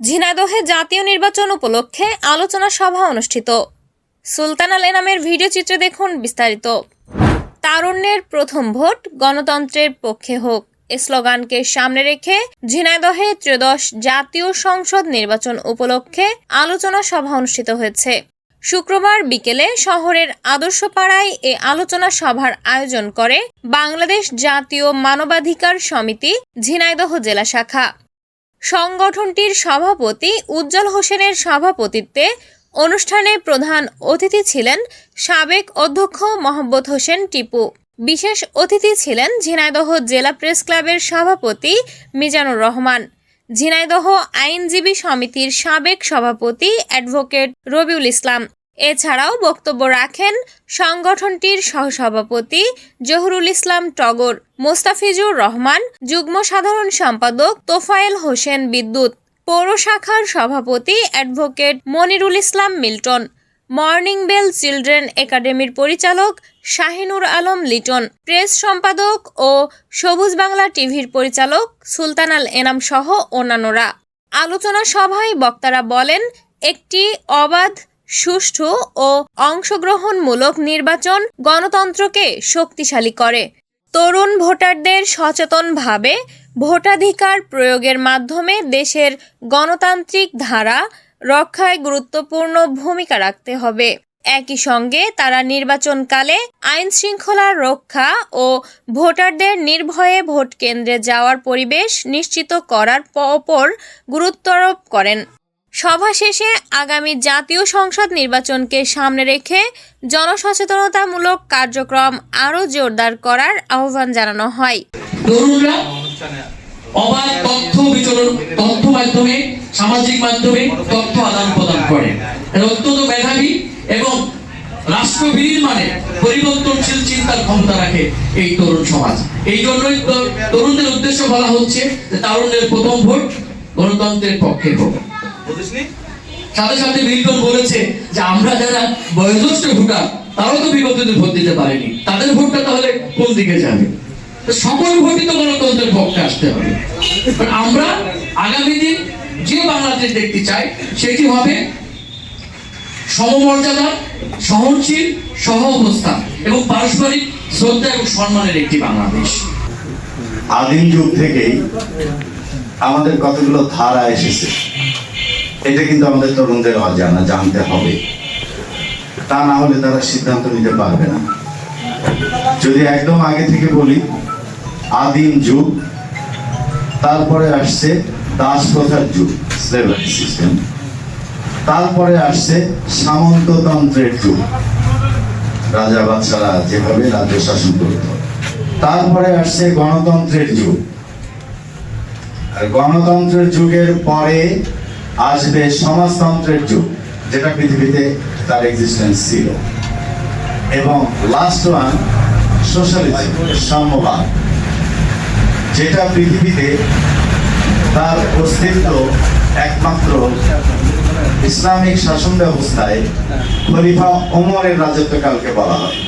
ঝিনাইদহে জাতীয় নির্বাচন উপলক্ষে আলোচনা সভা অনুষ্ঠিত। সুলতান আল এনামের ভিডিও চিত্রে দেখুন বিস্তারিত। তারুণ্যের প্রথম ভোট গণতন্ত্রের পক্ষে হোক। এ স্লোগানকে সামনে রেখে ঝিনাইদহে ত্রয়োদশ জাতীয় সংসদ নির্বাচন উপলক্ষে আলোচনা সভা অনুষ্ঠিত হয়েছে। শুক্রবার বিকেলে শহরের আদর্শপাড়ায় এ আলোচনা সভার আয়োজন করে বাংলাদেশ জাতীয় মানবাধিকার সমিতি ঝিনাইদহ জেলা শাখা। সংগঠনটির সভাপতি উজ্জ্বল হোসেনের সভাপতিত্বে অনুষ্ঠানে প্রধান অতিথি ছিলেন সাবেক অধ্যক্ষ মোহাম্মদ হোসেন টিপু। বিশেষ অতিথি ছিলেন ঝিনাইদহ জেলা প্রেস ক্লাবের সভাপতি মিজানুর রহমান। ঝিনাইদহ আইনজীবী সমিতির সাবেক সভাপতি অ্যাডভোকেট রবিউল ইসলাম। এছাড়াও বক্তব্য রাখেন সংগঠনটির সহসভাপতি জহুরুল ইসলাম টগর, মোস্তাফিজুর রহমান, যুগ্ম সাধারণ সম্পাদক তোফায়েল হোসেন বিদ্যুৎ, পৌর শাখার সভাপতি advocate Monirul Islam Milton, morning bell children একাডেমির পরিচালক শাহিনুর আলম লিটন, প্রেস সম্পাদক ও সবুজ বাংলা টিভির পরিচালক সুলতান আল এনাম সহ অন্যান্যরা। আলোচনা সভায় বক্তারা বলেন, একটি অবাধ সুষ্ঠু ও অংশগ্রহণমূলক নির্বাচন গণতন্ত্রকে শক্তিশালী করে। তরুণ ভোটারদের সচেতনভাবে ভোটাধিকার প্রয়োগের মাধ্যমে দেশের গণতান্ত্রিক ধারা রক্ষায় গুরুত্বপূর্ণ ভূমিকা রাখতে হবে। একই সঙ্গে তারা নির্বাচনকালে আইন শৃঙ্খলা রক্ষা ও ভোটারদের নির্ভয়ে ভোট কেন্দ্রে যাওয়ার পরিবেশ নিশ্চিত করার ওপর গুরুত্বারোপ করেন। সভা শেষে আগামী জাতীয় সংসদ নির্বাচনকে সামনে রেখে জনসচেতনতামূলক কার্যক্রম আরও জোরদার করার আহ্বান জানানো হয়। অবাধ তথ্য বিচরণ, তথ্য মাধ্যমে, সামাজিক মাধ্যমে তথ্য আদান প্রদান করে। অত্যন্ত মেধাবী এবং মানে পরিবর্তনশীল চিন্তার ক্ষমতা রাখে এই তরুণ সমাজ। এই জন্যই তরুণদের উদ্দেশ্য বলা হচ্ছে যে তারুণ্যের প্রথম ভোট গণতন্ত্রের পক্ষে ভোট সাথে সাথে মিল্টন বলেছে যে আমরা যারা বয়োজ্যেষ্ঠ ভোটার তারাও তো বিগত ভোট দিতে পারেনি। তাদের ভোটটা তাহলে কোন দিকে যাবে? সকল ভোটই তো গণতন্ত্রের পক্ষে আসতে হবে। আমরা আগামী দিন যে বাংলাদেশ দেখতে চাই সেটি হবে সমমর্যাদা সহনশীল সহ অবস্থান এবং পারস্পরিক শ্রদ্ধা এবং সম্মানের একটি বাংলাদেশ। আদিম যুগ থেকেই আমাদের কতগুলো ধারা এসেছে? এটা কিন্তু আমাদের তরুণদের অজানা জানতে হবে। তা না হলে তারা সিদ্ধান্ত নিতে পারবে না। যদি একদম আগে থেকে বলি, আদিম যুগ, তারপরে আসছে দাস প্রথার যুগ স্লেভারি সিস্টেম তারপরে আসছে সামন্ততন্ত্রের যুগ। রাজা বাদশারা যেভাবে রাজ্য শাসন করত। তারপরে আসছে গণতন্ত্রের যুগ। আর গণতন্ত্রের যুগের পরে আসবে সমাজতন্ত্রের যুগ, যেটা পৃথিবীতে তার এক্সিস্টেন্স ছিল। এবং লাস্ট ওয়ান সোশ্যালিজম সাম্যবাদ যেটা পৃথিবীতে তার অস্তিত্ব একমাত্র ইসলামিক শাসন ব্যবস্থায় খলিফা ওমরের রাজত্বকালকে বলা হয়।